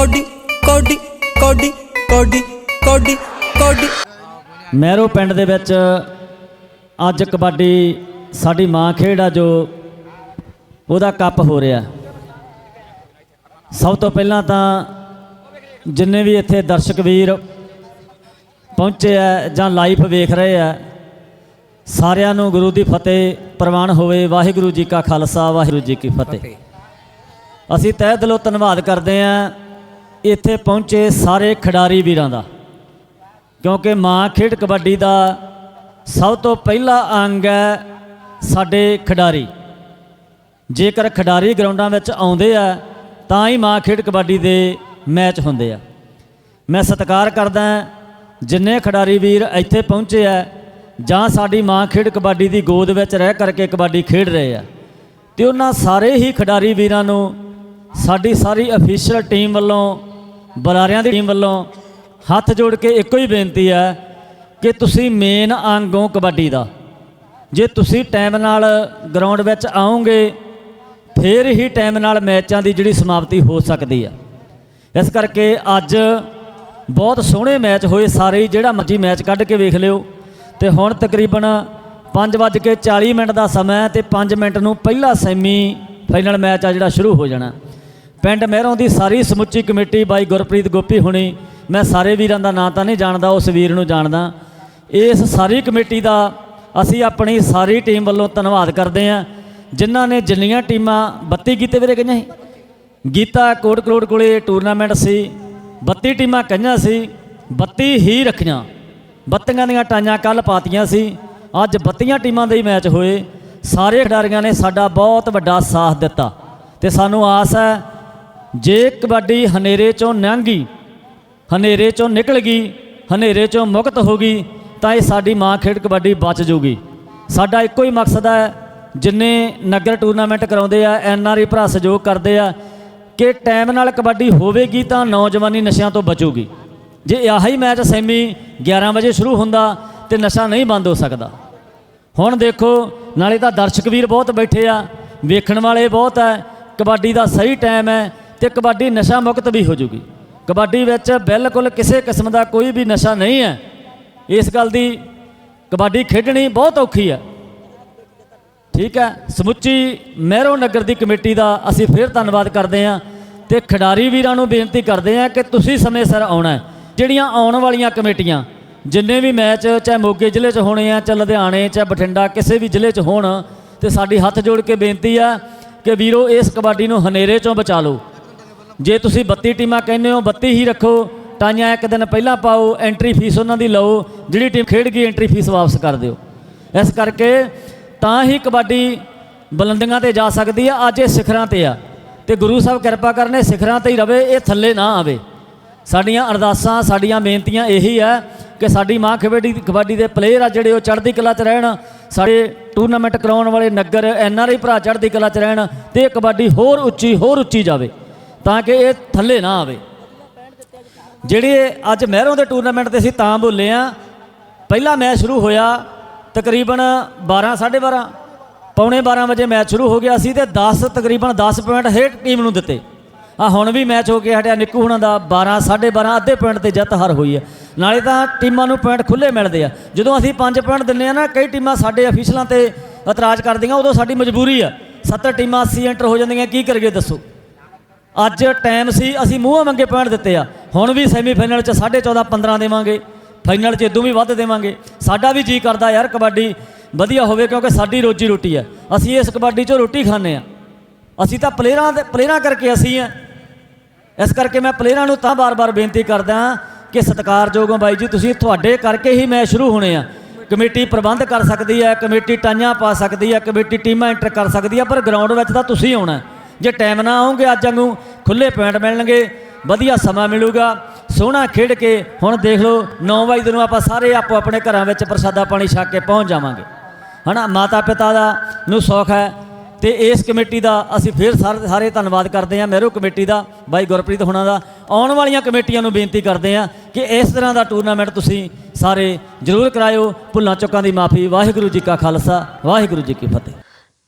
Cody ਕੋਡੀ ਕੋਡੀ ਕੋਡੀ ਕੋਡੀ ਕੋਡੀ। ਮਹਿਰੋ ਪਿੰਡ ਦੇ ਵਿੱਚ ਅੱਜ ਕਬੱਡੀ ਸਾਡੀ ਮਾਂ ਖੇਡ ਆ ਜੋ ਉਹਦਾ ਕੱਪ ਹੋ ਰਿਹਾ। ਸਭ ਤੋਂ ਪਹਿਲਾਂ ਤਾਂ ਜਿੰਨੇ ਵੀ ਇੱਥੇ ਦਰਸ਼ਕ ਵੀਰ ਪਹੁੰਚੇ ਆ ਜਾਂ ਲਾਈਵ ਵੇਖ ਰਹੇ ਆ, ਸਾਰਿਆਂ ਨੂੰ ਗੁਰੂ ਦੀ ਫਤਿਹ ਪ੍ਰਵਾਨ ਹੋਵੇ, ਵਾਹਿਗੁਰੂ ਜੀ ਕਾ ਖਾਲਸਾ, ਵਾਹਿਗੁਰੂ ਜੀ ਕੀ ਫਤਿਹ। ਅਸੀਂ ਤਹਿ ਦਿਲੋਂ ਧੰਨਵਾਦ ਕਰਦੇ ਆ ਇੱਥੇ ਪਹੁੰਚੇ ਸਾਰੇ ਖਿਡਾਰੀ ਵੀਰਾਂ ਦਾ। ਕਿਉਂਕਿ ਮਾਂ ਖੇਡ ਕਬੱਡੀ ਦਾ ਸਭ ਤੋਂ ਪਹਿਲਾ ਅੰਗ ਹੈ ਸਾਡੇ ਖਿਡਾਰੀ। ਜੇਕਰ ਖਿਡਾਰੀ ਗਰਾਊਂਡਾਂ ਵਿੱਚ ਆਉਂਦੇ ਆ, ਤਾਂ ਹੀ ਮਾਂ ਖੇਡ ਕਬੱਡੀ ਦੇ ਮੈਚ ਹੁੰਦੇ ਆ। ਮੈਂ ਸਤਿਕਾਰ ਕਰਦਾ ਜਿੰਨੇ ਖਿਡਾਰੀ ਵੀਰ ਇੱਥੇ ਪਹੁੰਚੇ ਆ, ਜਾਂ ਸਾਡੀ ਮਾਂ ਖੇਡ ਕਬੱਡੀ ਦੀ ਗੋਦ ਵਿੱਚ ਰਹਿ ਕਰਕੇ ਕਬੱਡੀ ਖੇਡ ਰਹੇ ਆ, ਤੇ ਉਹਨਾਂ ਸਾਰੇ ਹੀ ਖਿਡਾਰੀ ਵੀਰਾਂ ਨੂੰ ਸਾਡੀ ਸਾਰੀ ਅਫੀਸ਼ੀਅਲ ਟੀਮ ਵੱਲੋਂ ਬੁਲਾਰਿਆਂ ਦੀ ਟੀਮ ਵੱਲੋਂ ਹੱਥ ਜੋੜ ਕੇ ਇੱਕੋ ਹੀ ਬੇਨਤੀ ਹੈ ਕਿ ਤੁਸੀਂ ਮੇਨ ਅੰਗ ਹੋ ਕਬੱਡੀ ਦਾ। ਜੇ ਤੁਸੀਂ ਟਾਈਮ ਨਾਲ ਗਰਾਊਂਡ ਵਿੱਚ ਆਓਗੇ ਫਿਰ ਹੀ ਟਾਈਮ ਨਾਲ ਮੈਚਾਂ ਦੀ ਜਿਹੜੀ ਸਮਾਪਤੀ ਹੋ ਸਕਦੀ ਆ ਇਸ ਕਰਕੇ ਅੱਜ ਬਹੁਤ ਸੋਹਣੇ ਮੈਚ ਹੋਏ ਸਾਰੇ ਹੀ, ਜਿਹੜਾ ਮਰਜ਼ੀ ਮੈਚ ਕੱਢ ਕੇ ਵੇਖ ਲਿਓ। ਤੇ ਹੁਣ ਤਕਰੀਬਨ 5:40 ਮਿੰਟ ਦਾ ਸਮਾਂ ਹੈ ਤੇ 5 ਮਿੰਟ ਨੂੰ ਪਹਿਲਾ ਸੈਮੀ ਫਾਈਨਲ ਮੈਚ ਆ ਜਿਹੜਾ ਸ਼ੁਰੂ ਹੋ ਜਾਣਾ। ਪਿੰਡ ਮਹਿਰੋਂ ਦੀ ਸਾਰੀ ਸਮੁੱਚੀ ਕਮੇਟੀ ਬਾਈ ਗੁਰਪ੍ਰੀਤ ਗੋਪੀ ਹੁਣੀ, ਮੈਂ ਸਾਰੇ ਵੀਰਾਂ ਦਾ ਨਾਂ ਤਾਂ ਨਹੀਂ ਜਾਣਦਾ, ਉਸ ਵੀਰ ਨੂੰ ਜਾਣਦਾ। ਇਸ ਸਾਰੀ ਕਮੇਟੀ ਦਾ ਅਸੀਂ ਆਪਣੀ ਸਾਰੀ ਟੀਮ ਵੱਲੋਂ ਧੰਨਵਾਦ ਕਰਦੇ ਹਾਂ। ਜਿਨ੍ਹਾਂ ਨੇ ਜਿੰਨੀਆਂ ਟੀਮਾਂ 32 ਕੀਤੇ ਵੀਰੇ ਕਹੀਆਂ ਸੀ? ਗੀਤਾ ਕੋਟ ਕਰੋੜ ਕੋਲੇ ਟੂਰਨਾਮੈਂਟ ਸੀ 32 ਟੀਮਾਂ ਕਹੀਆਂ ਸੀ 32 ਹੀ ਰੱਖੀਆਂ। 32 ਦੀਆਂ ਟਾਈਆਂ ਕੱਲ ਪਾਤੀਆਂ ਸੀ। ਅੱਜ 32 ਟੀਮਾਂ ਦੇ ਹੀ ਮੈਚ ਹੋਏ। ਸਾਰੇ ਖਿਡਾਰੀਆਂ ਨੇ ਸਾਡਾ ਬਹੁਤ ਵੱਡਾ ਸਾਥ ਦਿੱਤਾ। ਤੇ ਸਾਨੂੰ ਆਸ ਹੈ ਜੇ ਕਬੱਡੀ ਹਨੇਰੇ ਚੋਂ ਲੰਘੀ ਹਨੇਰੇ ਚੋਂ ਨਿਕਲ ਗਈ, ਹਨੇਰੇ ਚੋਂ ਮੁਕਤ ਹੋ ਗਈ, ਤਾਂ ਇਹ ਸਾਡੀ ਮਾਂ ਖੇਡ ਕਬੱਡੀ ਬਚ ਜੂਗੀ। ਸਾਡਾ ਇੱਕੋ ਹੀ ਮਕਸਦ ਹੈ, ਜਿੰਨੇ ਨਗਰ ਟੂਰਨਾਮੈਂਟ ਕਰਾਉਂਦੇ ਆ, ਐਨ ਆਰ ਆਈ ਭਰਾ ਸਹਿਯੋਗ ਕਰਦੇ ਆ, ਕਿ ਟਾਈਮ ਨਾਲ ਕਬੱਡੀ ਹੋਵੇਗੀ ਤਾਂ ਨੌਜਵਾਨੀ ਨਸ਼ਿਆਂ ਤੋਂ ਬਚੂਗੀ। ਜੇ ਆਹੀ ਮੈਚ ਸੈਮੀ 11 ਵਜੇ ਸ਼ੁਰੂ ਹੁੰਦਾ ਤੇ ਨਸ਼ਾ ਨਹੀਂ ਬੰਦ ਹੋ ਸਕਦਾ। ਹੁਣ ਦੇਖੋ, ਨਾਲੇ ਤਾਂ ਦਰਸ਼ਕ ਵੀਰ ਬਹੁਤ ਬੈਠੇ ਆ, ਵੇਖਣ ਵਾਲੇ ਬਹੁਤ ਹੈ ਕਬੱਡੀ ਦਾ ਸਹੀ ਟਾਈਮ ਹੈ ਤੇ ਕਬੱਡੀ ਨਸ਼ਾ ਮੁਕਤ ਵੀ ਹੋ ਜੂਗੀ। ਕਬੱਡੀ ਵਿੱਚ ਬਿਲਕੁਲ ਕਿਸੇ ਕਿਸਮ ਦਾ ਕੋਈ ਵੀ ਨਸ਼ਾ ਨਹੀਂ ਹੈ। ਇਸ ਗੱਲ ਦੀ ਕਬੱਡੀ ਖੇਡਣੀ ਬਹੁਤ ਔਖੀ ਹੈ। ਠੀਕ ਹੈ, ਸਮੁੱਚੀ ਮਹਿਰੋ ਨਗਰ ਦੀ ਕਮੇਟੀ ਦਾ ਅਸੀਂ ਫਿਰ ਧੰਨਵਾਦ ਕਰਦੇ ਹਾਂ ਤੇ ਖਿਡਾਰੀ ਵੀਰਾਂ ਨੂੰ ਬੇਨਤੀ ਕਰਦੇ ਹਾਂ ਕਿ ਤੁਸੀਂ ਸਮੇਂ ਸਿਰ ਆਉਣਾ ਜਿਹੜੀਆਂ ਆਉਣ ਵਾਲੀਆਂ ਕਮੇਟੀਆਂ, ਜਿੰਨੇ ਵੀ ਮੈਚ ਚਾਹੇ ਮੋਗੇ ਜ਼ਿਲ੍ਹੇ 'ਚ ਹੋਣੇ ਆ, ਚਾਹੇ ਲੁਧਿਆਣੇ, ਚਾਹੇ ਬਠਿੰਡਾ, ਕਿਸੇ ਵੀ ਜ਼ਿਲ੍ਹੇ 'ਚ ਹੋਣ, ਤੇ ਸਾਡੀ ਹੱਥ ਜੋੜ ਕੇ ਬੇਨਤੀ ਆ ਕਿ ਵੀਰੋ, ਇਸ ਕਬੱਡੀ ਨੂੰ ਹਨੇਰੇ 'ਚੋਂ ਬਚਾ ਲਓ। ਜੇ ਤੁਸੀਂ 32 ਟੀਮਾਂ ਕਹਿੰਦੇ ਹੋ 32 ਹੀ ਰੱਖੋ ਟਾਈਆਂ ਇੱਕ ਦਿਨ ਪਹਿਲਾਂ ਪਾਓ ਐਂਟਰੀ ਫੀਸ ਉਹਨਾਂ ਦੀ ਲਓ, ਜਿਹੜੀ ਟੀਮ ਖੇਡ ਗਈ ਐਂਟਰੀ ਫੀਸ ਵਾਪਸ ਕਰ ਦਿਓ। ਇਸ ਕਰਕੇ ਤਾਂ ਹੀ ਕਬੱਡੀ ਬੁਲੰਦੀਆਂ ਤੇ ਜਾ ਸਕਦੀ ਆ, ਅੱਜ ਇਹ ਸਿਖਰਾਂ ਤੇ ਆ। ਤੇ ਗੁਰੂ ਸਾਹਿਬ ਕਿਰਪਾ ਕਰਨੇ ਸਿਖਰਾਂ ਤੇ ਹੀ ਰਵੇ, ਇਹ ਥੱਲੇ ਨਾ ਆਵੇ। ਸਾਡੀਆਂ ਅਰਦਾਸਾਂ, ਸਾਡੀਆਂ ਬੇਨਤੀਆਂ ਇਹੀ ਆ ਕਿ ਸਾਡੀ ਮਾਂ ਕਬੱਡੀ ਕਬੱਡੀ ਦੇ ਪਲੇਅਰ ਆ ਜਿਹੜੇ, ਉਹ ਚੜ੍ਹਦੀ ਕਲਾ 'ਚ ਰਹਿਣ। ਸਾਡੇ ਟੂਰਨਾਮੈਂਟ ਕਰਾਉਣ ਵਾਲੇ ਨਗਰ, ਐਨ ਆਰ ਆਈ ਭਰਾ ਚੜ੍ਹਦੀ ਕਲਾ 'ਚ ਰਹਿਣ ਤੇ ਇਹ ਕਬੱਡੀ ਹੋਰ ਉੱਚੀ ਹੋਰ ਉੱਚੀ ਜਾਵੇ। ਤਾਂ ਕਿ ਇਹ ਥੱਲੇ ਨਾ ਆਵੇ। ਜਿਹੜੇ ਅੱਜ ਮਹਿਰੋਂ ਦੇ ਟੂਰਨਾਮੈਂਟ ਤੇ ਅਸੀਂ ਤਾਂ ਬੋਲੇ ਆ, ਪਹਿਲਾ ਮੈਚ ਸ਼ੁਰੂ ਹੋਇਆ ਤਕਰੀਬਨ 12 12:30 ਪੌਣੇ 12 ਵਜੇ ਮੈਚ ਸ਼ੁਰੂ ਹੋ ਗਿਆ ਸੀ ਤੇ 10 ਤਕਰੀਬਨ 10 ਪੁਆਇੰਟ ਹੇਠ ਟੀਮ ਨੂੰ ਦਿੱਤੇ। ਆ ਹੁਣ ਵੀ ਮੈਚ ਹੋ ਕੇ ਹਟਿਆ ਨਿੱਕੂ ਹੁਣਾਂ ਦਾ 12 12:30 ਅੱਧੇ ਪੁਆਇੰਟ ਤੇ ਜਿੱਤ ਹਾਰ ਹੋਈ ਹੈ। ਨਾਲੇ ਤਾਂ ਟੀਮਾਂ ਨੂੰ ਪੁਆਇੰਟ ਖੁੱਲੇ ਮਿਲਦੇ ਆ। ਜਦੋਂ ਅਸੀਂ 5 ਪੁਆਇੰਟ ਦਿੰਨੇ ਆ ਨਾ, ਕਈ ਟੀਮਾਂ ਸਾਡੇ ਅਫੀਸ਼ਲਾਂ ਤੇ ਇਤਰਾਜ਼ ਕਰਦੀਆਂ, ਉਦੋਂ ਸਾਡੀ ਮਜਬੂਰੀ ਆ। 70 ਟੀਮਾਂ 80 ਐਂਟਰ ਹੋ ਜਾਂਦੀਆਂ, ਕੀ ਕਰੀਏ ਦੱਸੋ? ਅੱਜ ਟਾਈਮ ਸੀ, ਅਸੀਂ ਮੂੰਹੋਂ ਮੰਗੇ ਪੁਆਇੰਟ ਦਿੱਤੇ ਆ। ਹੁਣ ਵੀ ਸੈਮੀਫਾਈਨਲ ਚ 14.5 15 ਦੇਵਾਂਗੇ। ਫਾਈਨਲ ਚ ਇਦੋਂ ਵੀ ਵੱਧ ਦੇਵਾਂਗੇ। ਸਾਡਾ ਵੀ ਜੀ ਕਰਦਾ ਯਾਰ ਕਬੱਡੀ। ਵਧੀਆ ਹੋਵੇ ਕਿਉਂਕਿ ਸਾਡੀ ਰੋਜੀ ਰੋਟੀ ਆ। ਅਸੀਂ ਇਸ ਕਬੱਡੀ ਚੋਂ ਰੋਟੀ ਖਾਂਦੇ ਆ। ਅਸੀਂ ਤਾਂ ਪਲੇਅਰਾਂ ਦੇ ਪਲੇਅਰਾਂ ਕਰਕੇ ਅਸੀਂ ਆ। ਇਸ ਕਰਕੇ ਮੈਂ ਪਲੇਅਰਾਂ ਨੂੰ ਤਾਂ ਬਾਰ-ਬਾਰ ਬੇਨਤੀ ਕਰਦਾ ਕਿ ਸਤਿਕਾਰਯੋਗ ਹੋ ਬਾਈ ਜੀ, ਤੁਸੀਂ ਤੁਹਾਡੇ ਕਰਕੇ ਹੀ ਮੈਚ ਸ਼ੁਰੂ ਹੋਣੇ ਆ। ਕਮੇਟੀ ਪ੍ਰਬੰਧ ਕਰ ਸਕਦੀ ਹੈ, ਕਮੇਟੀ ਟਾਈਆਂ ਪਾ ਸਕਦੀ ਹੈ, ਕਮੇਟੀ ਟੀਮਾਂ ਐਂਟਰ ਕਰ ਸਕਦੀ ਹੈ, ਪਰ ਗਰਾਊਂਡ ਵਿੱਚ ਤਾਂ ਤੁਸੀਂ ਆਉਣਾ। ਜੇ ਟਾਈਮ ਨਾ ਆਉਂਗੇ ਅੱਜ ਨੂੰ ਖੁੱਲੇ ਪੁਆਇੰਟ ਮਿਲਣਗੇ, ਵਧੀਆ ਸਮਾਂ ਮਿਲੂਗਾ, ਸੋਹਣਾ ਖੇਡ ਕੇ ਹੁਣ ਦੇਖ ਲਓ 9 ਵਜੇ ਨੂੰ ਆਪਾਂ ਸਾਰੇ ਆਪੋ ਆਪਣੇ ਘਰਾਂ ਵਿੱਚ ਪ੍ਰਸਾਦਾ ਪਾਣੀ ਛਕ ਕੇ ਪਹੁੰਚ ਜਾਵਾਂਗੇ। ਹਨਾ ਮਾਤਾ ਪਿਤਾ ਦਾ ਨੂੰ ਸੌਖ ਹੈ ਤੇ ਇਸ ਕਮੇਟੀ ਦਾ ਅਸੀਂ ਫਿਰ ਸਾਰੇ ਸਾਰੇ ਧੰਨਵਾਦ ਕਰਦੇ ਹਾਂ ਮਹਿਰੋ ਕਮੇਟੀ ਦਾ, ਬਾਈ ਗੁਰਪ੍ਰੀਤ ਹੁਣਾਂ ਦਾ। ਆਉਣ ਵਾਲੀਆਂ ਕਮੇਟੀਆਂ ਨੂੰ ਬੇਨਤੀ ਕਰਦੇ ਹਾਂ ਕਿ ਇਸ ਤਰ੍ਹਾਂ ਦਾ ਟੂਰਨਾਮੈਂਟ ਤੁਸੀਂ ਸਾਰੇ ਜ਼ਰੂਰ ਕਰਾਇਓ। ਭੁੱਲਾਂ ਚੁੱਕਾਂ ਦੀ ਮਾਫੀ, ਵਾਹਿਗੁਰੂ ਜੀ ਕਾ ਖਾਲਸਾ, ਵਾਹਿਗੁਰੂ ਜੀ ਕੀ ਫਤਿਹ।